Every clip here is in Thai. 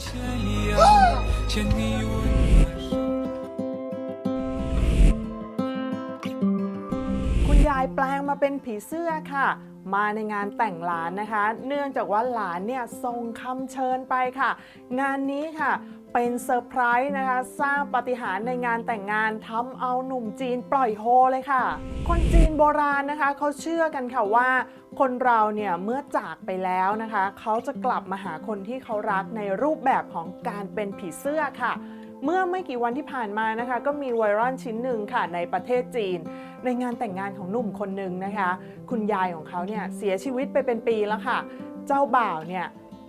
千一样牵你 แปลงมาเป็นผีเสื้อค่ะ มาในงานแต่งหลานนะคะ เนื่องจากว่าหลานเนี่ยส่งคำเชิญไปค่ะ งานนี้ค่ะเป็นเซอร์ไพรส์นะคะ สร้างปาฏิหาริย์ในงานแต่งงานทำเอาหนุ่มจีนปล่อยโฮเลยค่ะ คนจีนโบราณนะคะเขาเชื่อกันค่ะว่า คนเราเนี่ยเมื่อจากไปแล้วนะคะ เขาจะกลับมาหาคนที่เขารักในรูปแบบของการเป็นผีเสื้อค่ะ เมื่อไม่กี่วันที่ผ่านมานะคะ ก็มีไวรัลชิ้นหนึ่งค่ะในประเทศจีน ในงานแต่งงานของหนุ่มคนหนึ่งนะคะ คุณยายของเขาเนี่ยเสียชีวิตไปเป็นปีแล้วค่ะ เจ้าบ่าวเนี่ย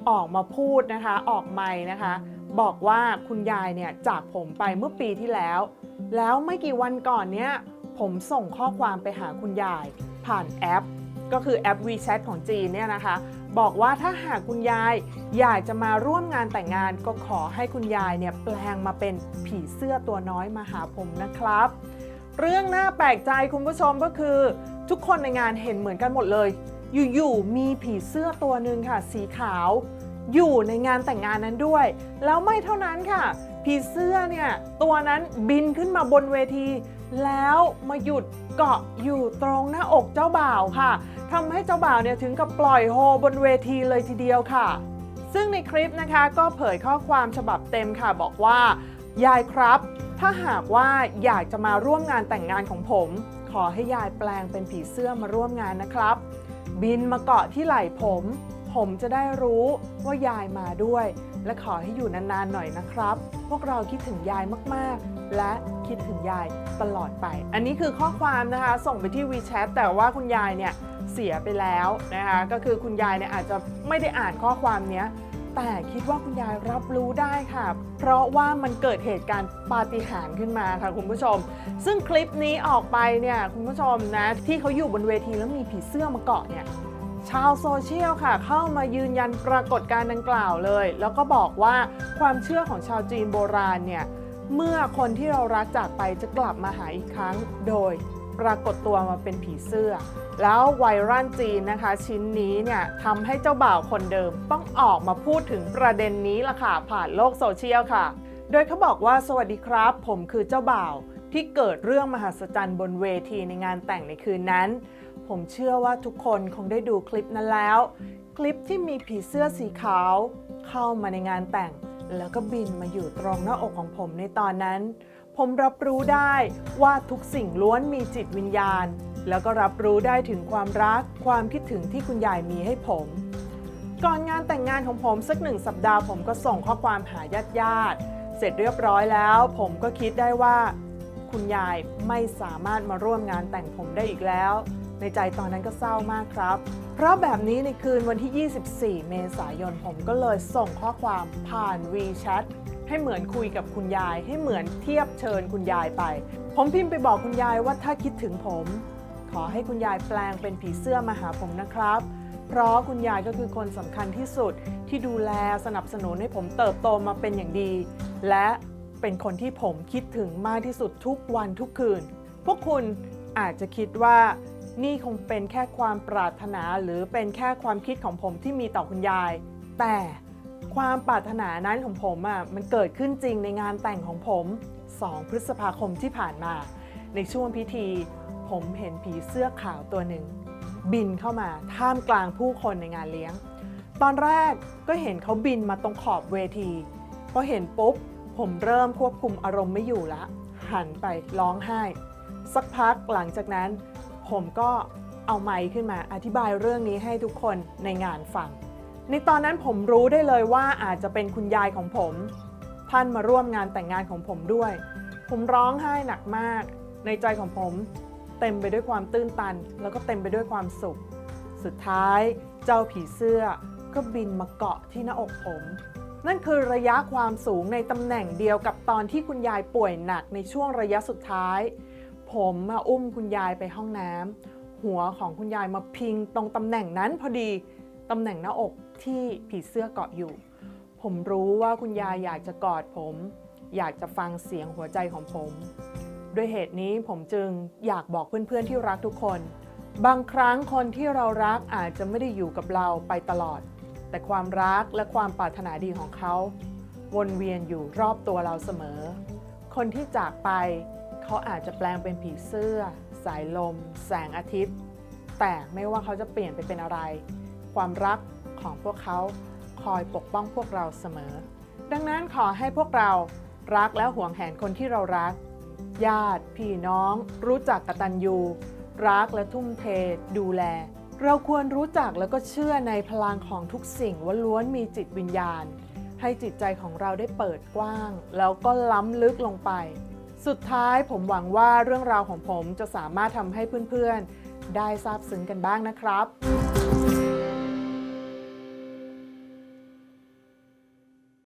ออกมาพูดนะคะ ออกไมค์นะคะ บอกว่าคุณยายเนี่ยจากผมไปเมื่อปีที่แล้ว แล้วไม่กี่วันก่อนเนี่ยผมส่งข้อความไปหาคุณยาย ผ่านแอป ก็คือแอป WeChat ของจีนเนี่ยนะคะ บอกว่าถ้าหากคุณยายอยากจะมาร่วมงานแต่งงาน ก็ขอให้คุณยายเนี่ยแปลงมาเป็นผีเสื้อตัวน้อยมาหาผมนะครับ เรื่องน่าแปลกใจคุณผู้ชมก็คือ ทุกคนในงานเห็นเหมือนกันหมดเลย อยู่ๆมีผีเสื้อตัวหนึ่งค่ะ สีขาว อยู่ในงานแต่งงานนั้นด้วย แล้วไม่เท่านั้นค่ะ ผีเสื้อเนี่ยตัวนั้นบินขึ้นมาบนเวที แล้วมาหยุดเกาะอยู่ตรงหน้าอกเจ้าบ่าวค่ะทำให้เจ้าบ่าวเนี่ยถึงกับปล่อยโฮบนเวทีเลยทีเดียวค่ะ ซึ่งในคลิปนะคะก็เผยข้อความฉบับเต็มค่ะบอกว่ายายครับ ถ้าหากว่าอยากจะมาร่วมงานแต่งงานของผม ขอให้ยายแปลงเป็นผีเสื้อมาร่วมงานนะครับ บินมาเกาะที่ไหล่ผม ผมจะได้รู้ว่ายายมาด้วย และขอให้อยู่นานๆหน่อยนะครับ พวกเราคิดถึงยายมากๆ และคิดถึงยายตลอดไป อันนี้คือข้อความนะคะส่งไปที่ WeChat แต่ว่าคุณยายเนี่ยเสียไปแล้วนะคะก็คือคุณยายเนี่ยอาจจะไม่ได้อ่านข้อความเนี้ยแต่คิดว่าคุณยายรับรู้ได้ค่ะ เพราะว่ามันเกิดเหตุการณ์ปาฏิหาริย์ขึ้นมาค่ะคุณผู้ชม ซึ่งคลิปนี้ออกไปเนี่ยคุณผู้ชมนะที่เขาอยู่บนเวทีแล้วมีผีเสื้อมาเกาะเนี่ย ชาวโซเชียลค่ะ เข้ามายืนยันปรากฏการณ์ดังกล่าวเลย แล้วก็บอกว่าความเชื่อของชาวจีนโบราณเนี่ยเมื่อคนที่เรารักจากไปจะกลับมาหาอีกครั้ง โดยปรากฏตัวมาเป็นผีเสื้อ แล้วไวรัลจีนนะคะ ชิ้นนี้เนี่ยทำให้เจ้าบ่าวคนเดิม ต้องออกมาพูดถึงประเด็นนี้ละค่ะ ผ่านโลกโซเชียลค่ะ โดยเขาบอกว่าสวัสดีครับ ผมคือเจ้าบ่าวที่เกิดเรื่องมหัศจรรย์บนเวทีในงานแต่งในคืนนั้น ผมเชื่อว่าทุกคนคงได้ดูคลิปนั้นแล้ว คลิปที่มีผีเสื้อสีขาว เข้ามาในงานแต่ง แล้วก็บินมาอยู่ตรงหน้าอกของผมในตอนนั้น ผมรับรู้ได้ว่าทุกสิ่งล้วนมีจิตวิญญาณ แล้วก็รับรู้ได้ถึงความรักความคิดถึงที่คุณยายมีให้ผม ก่อนงานแต่งงานของผมสักหนึ่งสัปดาห์ผมก็ส่งข้อความหาญาติญาติๆเสร็จเรียบร้อยแล้ว ผมก็คิดได้ว่าคุณยายไม่สามารถมาร่วมงานแต่งผมได้อีกแล้ว ในใจตอนนั้นก็เศร้ามากครับ เพราะแบบนี้ในคืนวันที่ 24 เมษายนผมก็เลยส่งข้อความผ่าน WeChat ให้เหมือนคุยกับคุณยาย ให้เหมือนเทียบเชิญคุณยายไป ผมพิมพ์ไปบอกคุณยายว่าถ้าคิดถึงผม ขอให้คุณยายแปลงเป็นผีเสื้อมาหาผมนะครับ เพราะคุณยายก็คือคนสำคัญที่สุดที่ดูแลสนับสนุนให้ผมเติบโตมาเป็นอย่างดี และเป็นคนที่ผมคิดถึงมากที่สุดทุกวันทุกคืน พวกคุณอาจจะคิดว่า นี่คงเป็นแค่ความปรารถนาหรือเป็นแค่ความคิดของผมที่มีต่อคุณยาย แต่ความปรารถนานั้นของผมอะมันเกิดขึ้นจริงในงานแต่งของผม 2 พฤษภาคมที่ผ่านมา ในช่วงพิธี ผมเห็นผีเสื้อขาวตัวหนึ่ง บินเข้ามาท่ามกลางผู้คนในงานเลี้ยง ตอนแรกก็เห็นเขาบินมาตรงขอบเวทีพอเห็นปุ๊บ ผมเริ่มควบคุมอารมณ์ไม่อยู่ละ หันไปร้องไห้ สักพักหลังจากนั้น ผมก็เอาไมค์ขึ้นมาอธิบายเรื่องนี้ให้ทุกคนในงานฟัง ในตอนนั้นผมรู้ได้เลยว่าอาจจะเป็นคุณยายของผม ท่านมาร่วมงานแต่งงานของผมด้วย ผมร้องไห้หนักมาก ในใจของผมเต็มไปด้วยความตื้นตัน แล้วก็เต็มไปด้วยความสุข สุดท้ายเจ้าผีเสื้อก็บินมาเกาะที่หน้าอกผม นั่นคือระยะความสูงในตำแหน่งเดียวกับตอนที่คุณยายป่วยหนักในช่วงระยะสุดท้าย ผมมาอุ้มคุณยายไปห้องน้ำหัวของคุณยายมาพิงตรงตำแหน่งนั้นพอดีตำแหน่งหน้าอกที่ผีเสื้อเกาะอยู่ ผมรู้ว่าคุณยายอยากจะกอดผม อยากจะฟังเสียงหัวใจของผมด้วยเหตุนี้ผมจึงอยากบอกเพื่อนๆที่รักทุกคน บางครั้งคนที่เรารักอาจจะไม่ได้อยู่กับเราไปตลอด แต่ความรักและความปรารถนาดีของเขา วนเวียนอยู่รอบตัวเราเสมอ คนที่จากไป เขาอาจจะแปลงเป็นผีเสื้อ สายลม แสงอาทิตย์ แต่ไม่ว่าเขาจะเปลี่ยนไปเป็นอะไร ความรักของพวกเขาคอยปกป้องพวกเราเสมอ ดังนั้นขอให้พวกเรารักและห่วงแหนคนที่เรารัก ญาติ พี่น้อง รู้จักกตัญญู รักและทุ่มเท ดูแล เราควรรู้จักแล้วก็เชื่อในพลังของทุกสิ่งว่าล้วนมีจิตวิญญาณ ให้จิตใจของเราได้เปิดกว้าง แล้วก็ล้ำลึกลงไป สุดท้ายผมหวังว่าเรื่องราวของผมจะสามารถทำให้เพื่อนๆ ได้ทราบซึ้งกันบ้างนะครับ